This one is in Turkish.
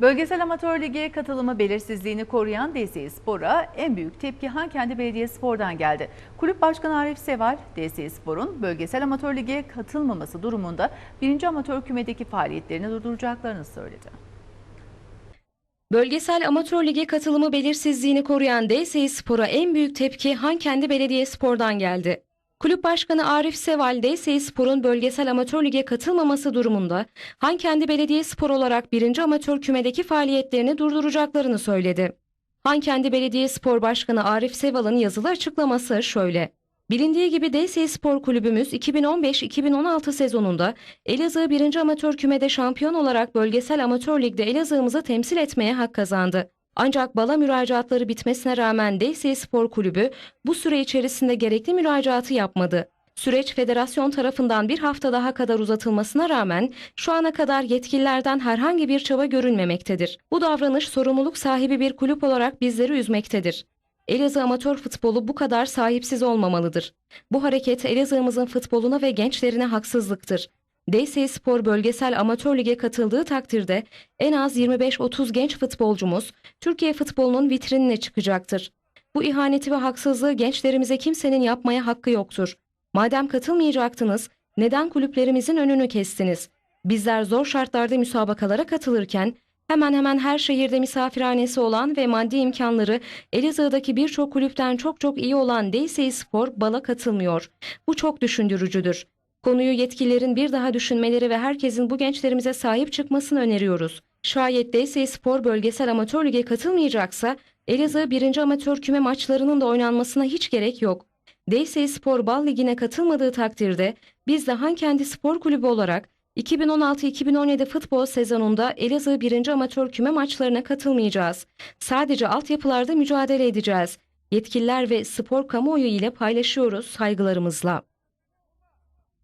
Bölgesel Amatör Ligi'ye katılımı belirsizliğini koruyan DSİ Spor'a en büyük tepki Hankendi Belediyespor'dan geldi. Kulüp Başkanı Arif Seval, DSİ Spor'un Bölgesel Amatör Ligi'ye katılmaması durumunda 1. Amatör Küme'deki faaliyetlerini durduracaklarını söyledi. Bölgesel Amatör Lige katılımı belirsizliğini koruyan DSİ Spor'a en büyük tepki Hankendi Belediyespor'dan geldi. Kulüp Başkanı Arif Seval, DSİ Spor'un Bölgesel Amatör Lig'e katılmaması durumunda Hankendi Belediyespor olarak 1. Amatör Küme'deki faaliyetlerini durduracaklarını söyledi. Hankendi Belediyespor Başkanı Arif Seval'ın yazılı açıklaması şöyle. Bilindiği gibi DSİ Spor Kulübümüz 2015-2016 sezonunda Elazığ 1. Amatör Küme'de şampiyon olarak Bölgesel Amatör Lig'de Elazığ'ımızı temsil etmeye hak kazandı. Ancak bala müracaatları bitmesine rağmen DSİ Spor Kulübü bu süre içerisinde gerekli müracaatı yapmadı. Süreç federasyon tarafından bir hafta daha kadar uzatılmasına rağmen şu ana kadar yetkililerden herhangi bir çaba görünmemektedir. Bu davranış sorumluluk sahibi bir kulüp olarak bizleri üzmektedir. Elazığ amatör futbolu bu kadar sahipsiz olmamalıdır. Bu hareket Elazığ'ımızın futboluna ve gençlerine haksızlıktır. DSİ Spor Bölgesel Amatör Lig'e katıldığı takdirde en az 25-30 genç futbolcumuz Türkiye futbolunun vitrinine çıkacaktır. Bu ihaneti ve haksızlığı gençlerimize kimsenin yapmaya hakkı yoktur. Madem katılmayacaktınız, neden kulüplerimizin önünü kestiniz? Bizler zor şartlarda müsabakalara katılırken hemen hemen her şehirde misafirhanesi olan ve maddi imkanları Elazığ'daki birçok kulüpten çok çok iyi olan DSİ Spor bala katılmıyor. Bu çok düşündürücüdür. Konuyu yetkililerin bir daha düşünmeleri ve herkesin bu gençlerimize sahip çıkmasını öneriyoruz. Şayet DSİ Spor Bölgesel Amatör Lig'e katılmayacaksa Elazığ 1. Amatör Küme maçlarının da oynanmasına hiç gerek yok. DSİ Spor Bal Ligi'ne katılmadığı takdirde biz de Hankendi Spor Kulübü olarak 2016-2017 futbol sezonunda Elazığ 1. Amatör Küme maçlarına katılmayacağız. Sadece altyapılarda mücadele edeceğiz. Yetkililer ve spor kamuoyu ile paylaşıyoruz saygılarımızla.